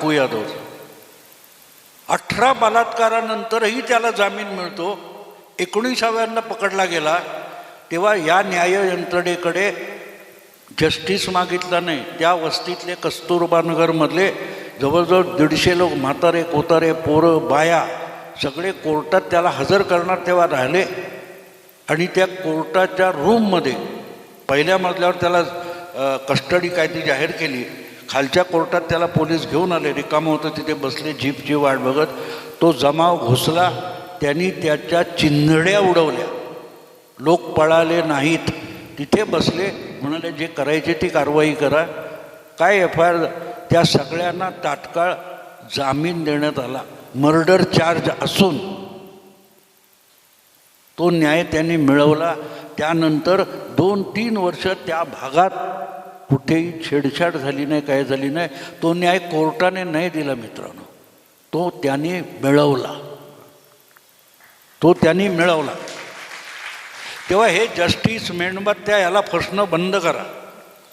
बापू यादव अठरा बलात्कारानंतरही त्याला जामीन मिळतो. एकोणीसाव्यांना पकडला गेला. तेव्हा या न्याय यंत्रणेकडे जस्टिस मागितला नाही. त्या वस्तीतले कस्तुरबानगरमधले जवळजवळ दीडशे लोक म्हातारे कोतारे पोरं बाया सगळे कोर्टात त्याला हजर करणार तेव्हा राहिले. आणि त्या कोर्टाच्या रूममध्ये पहिल्या मजल्यावर त्याला कस्टडी कायदी जाहीर केली. खालच्या कोर्टात त्याला पोलीस घेऊन आले. रिकामं होतं तिथे बसले जीपची वाट बघत. तो जमाव घुसला. त्यांनी त्याच्या चिंधड्या उडवल्या. लोक पळाले नाहीत. तिथे बसले. म्हणाले जे करायचे ती कारवाई करा. काय एफ आय आर त्या सगळ्यांना तात्काळ जामीन देण्यात आला. मर्डर चार्ज असून तो न्याय त्यांनी मिळवला. त्यानंतर दोन तीन वर्ष त्या भागात कुठेही छेडछाड झाली नाही काय झाली नाही. तो न्याय कोर्टाने नाही दिला मित्रांनो. तो त्याने मिळवला. तो त्यांनी मिळवला. तेव्हा हे जस्टिस मेणबत्त्या याला फसणं बंद करा.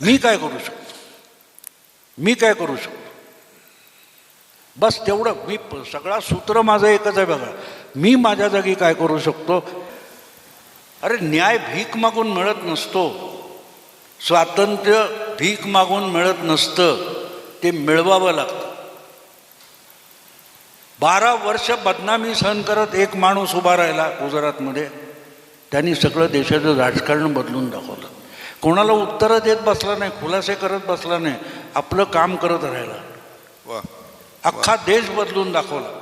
मी काय करू शकतो? मी काय करू शकतो? बस तेवढं. मी प- सगळा सूत्र माझं एकच आहे बघा. मी माझ्या जागी काय करू शकतो? अरे न्याय भीक मागून मिळत नसतो. स्वातंत्र्य भीक मागून मिळत नसतं ते मिळवावं लागतं. बारा वर्ष बदनामी सहन करत एक माणूस उभा राहिला गुजरातमध्ये. त्यांनी सगळं देशाचं राजकारण बदलून दाखवलं. कोणाला उत्तरं देत बसला नाही खुलासे करत बसला नाही आपलं काम करत राहिला. अख्खा देश बदलून दाखवला.